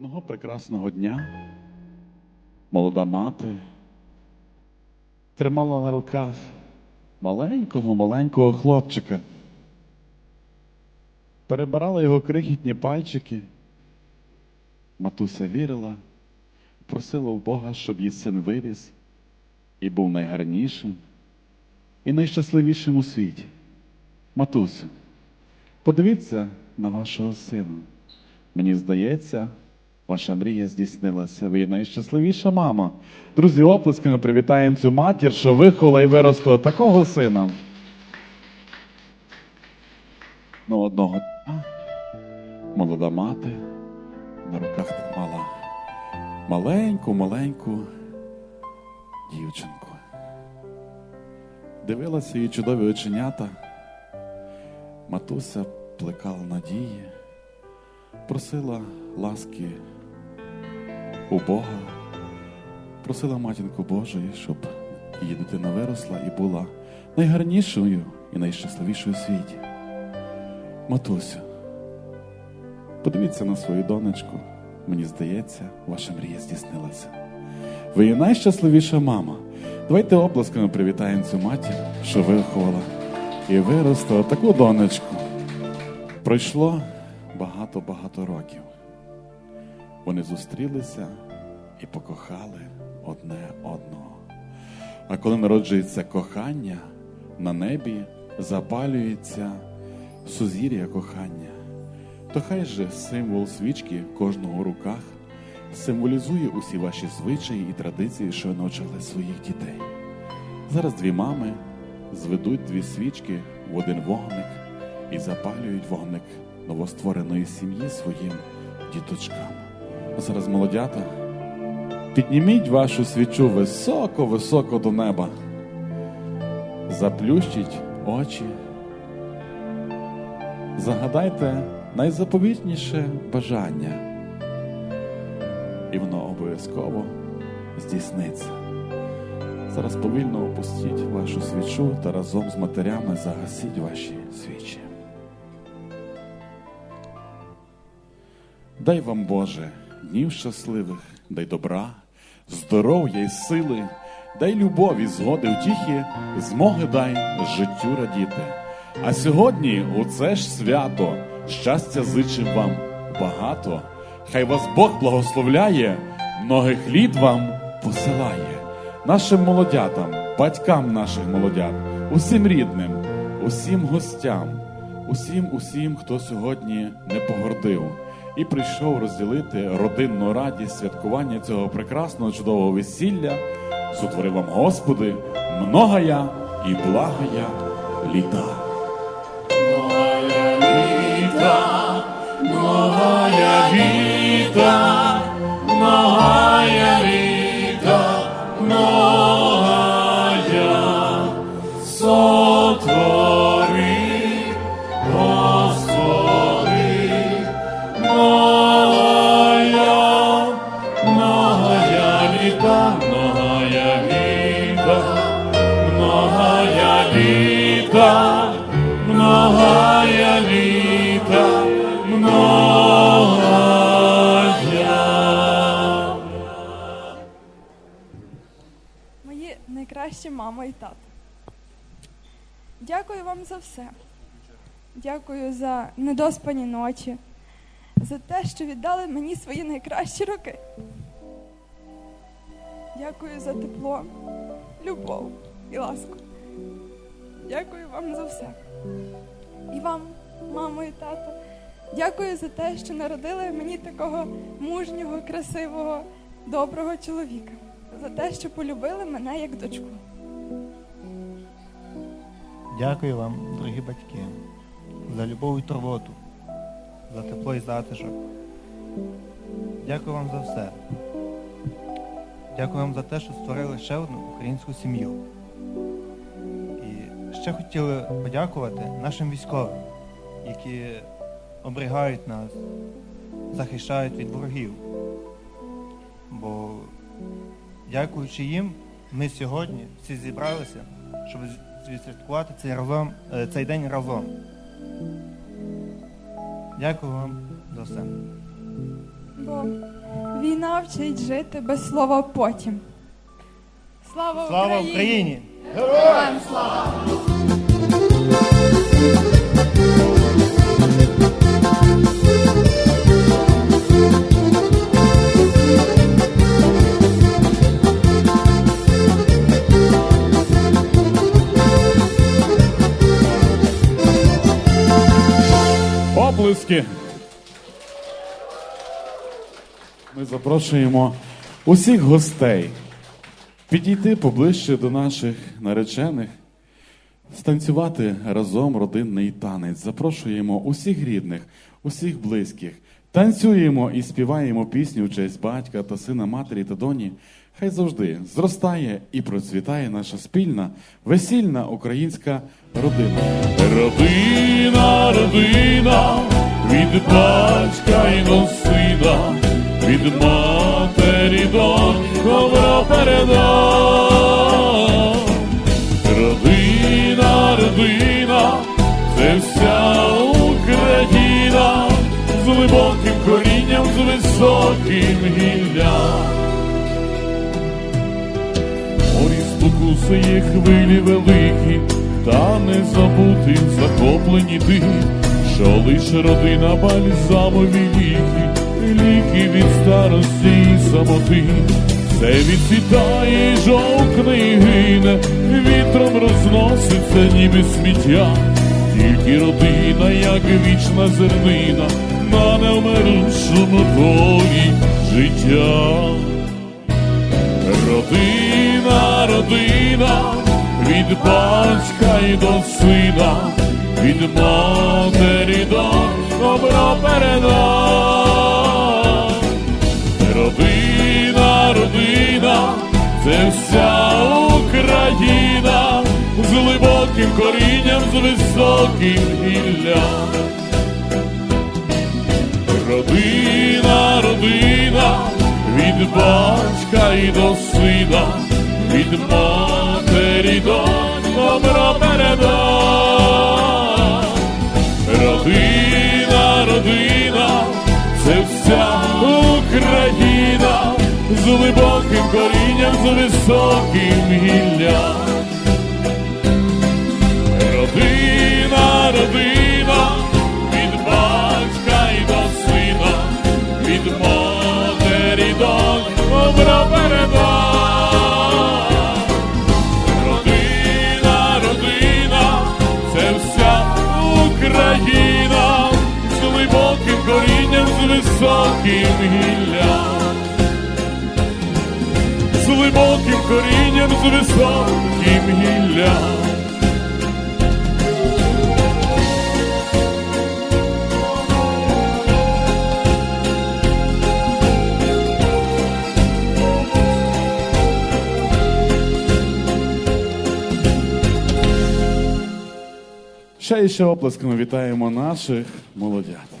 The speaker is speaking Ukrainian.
Одного прекрасного дня молода мати тримала на руках маленького маленького хлопчика. Перебирала його крихітні пальчики. Матуся вірила, просила в Бога, щоб її син виріс і був найгарнішим і найщасливішим у світі. Матусю, подивіться на вашого сина. Мені здається, ваша мрія здійснилася. Ви найщасливіша мама. Друзі, оплесками привітаємо цю матір, що виховала і виростила такого сина. Ну, одного дня молода мати на руках тримала маленьку, маленьку дівчинку. Дивилася її чудові оченята. Матуся плекала надії просила ласки у Бога, просила матінку Божої, щоб її дитина виросла і була найгарнішою і найщасливішою у світі. Матусю, подивіться на свою донечку. Мені здається, ваша мрія здійснилася. Ви є найщасливіша мама. Давайте оплесками привітаємо цю матір, що виховала і виростила таку донечку. Пройшло багато-багато років. Вони зустрілися і покохали одне одного. А коли народжується кохання, на небі запалюється сузір'я кохання, то хай же символ свічки кожного у руках символізує усі ваші звичаї і традиції, що навчали своїх дітей. Зараз дві мами зведуть дві свічки в один вогник і запалюють вогник новоствореної сім'ї своїм діточкам. Зараз, молодята, підніміть вашу свічу високо-високо до неба. Заплющіть очі. Загадайте найзаповітніше бажання. І воно обов'язково здійсниться. Зараз повільно опустіть вашу свічу та разом з матерями загасіть ваші свічі. Дай вам, Боже, днів щасливих, дай добра, здоров'я й сили, дай любові, згоди, втіхи, змоги дай життю радіти. А сьогодні у це ж свято щастя зичим вам багато. Хай вас Бог благословляє, многих літ вам посилає, нашим молодятам, батькам наших молодят, усім рідним, усім гостям, усім, усім, хто сьогодні не погордив і прийшов розділити родинну радість святкування цього прекрасного чудового весілля. Сотвори вам, Господи, многая і благая літа. Многая літа, многая найкращі мама і тато. Дякую вам за все. Дякую за недоспані ночі, за те, що віддали мені свої найкращі роки. Дякую за тепло, любов і ласку. Дякую вам за все. І вам, мамо і тато, дякую за те, що народили мені такого мужнього, красивого, доброго чоловіка. За те, що полюбили мене як дочку. Дякую вам, дорогі батьки, за любов і турботу, за тепло і затишок. Дякую вам за все. Дякую вам за те, що створили ще одну українську сім'ю. І ще хотіли подякувати нашим військовим, які оберігають нас, захищають від ворогів. Бо дякуючи їм, ми сьогодні всі зібралися, щоб відсвяткувати цей, разом, е, цей день разом. Дякую вам за все. Бо війна вчить жити без слова потім. Слава, Слава Україні! Героям Оплески. Ми запрошуємо усіх гостей підійти поближче до наших наречених, станцювати разом родинний танець. Запрошуємо усіх рідних, усіх близьких. Танцюємо і співаємо пісню в честь батька та сина матері та доні. Хай завжди зростає і процвітає наша спільна весільна українська. Родина, родина, від батька й до сина, від матері до добра передав. Родина, родина, це вся Україна з глибоким корінням, з високим гіллям. Морі спокусує хвилі великі, та не забути захоплені ти, що лиш родина бальзамові ліки, ліки від старості і самоти. Все відцвітає, й жовкне і гине, вітром розноситься, ніби сміття. Тільки родина, як вічна зернина, на невмирушому полі життя. Родина, родина, від батька й до сина, від матері до добра переда. Родина, родина, це вся Україна з глибоким корінням, з високим гіллям. Родина, родина, від батька і до сина, від матері до добра переда. Україна з глибоким корінням, з високим гіллям. Родина, корінням, з високим гіллям. Ще і ще оплесками вітаємо наших молодят.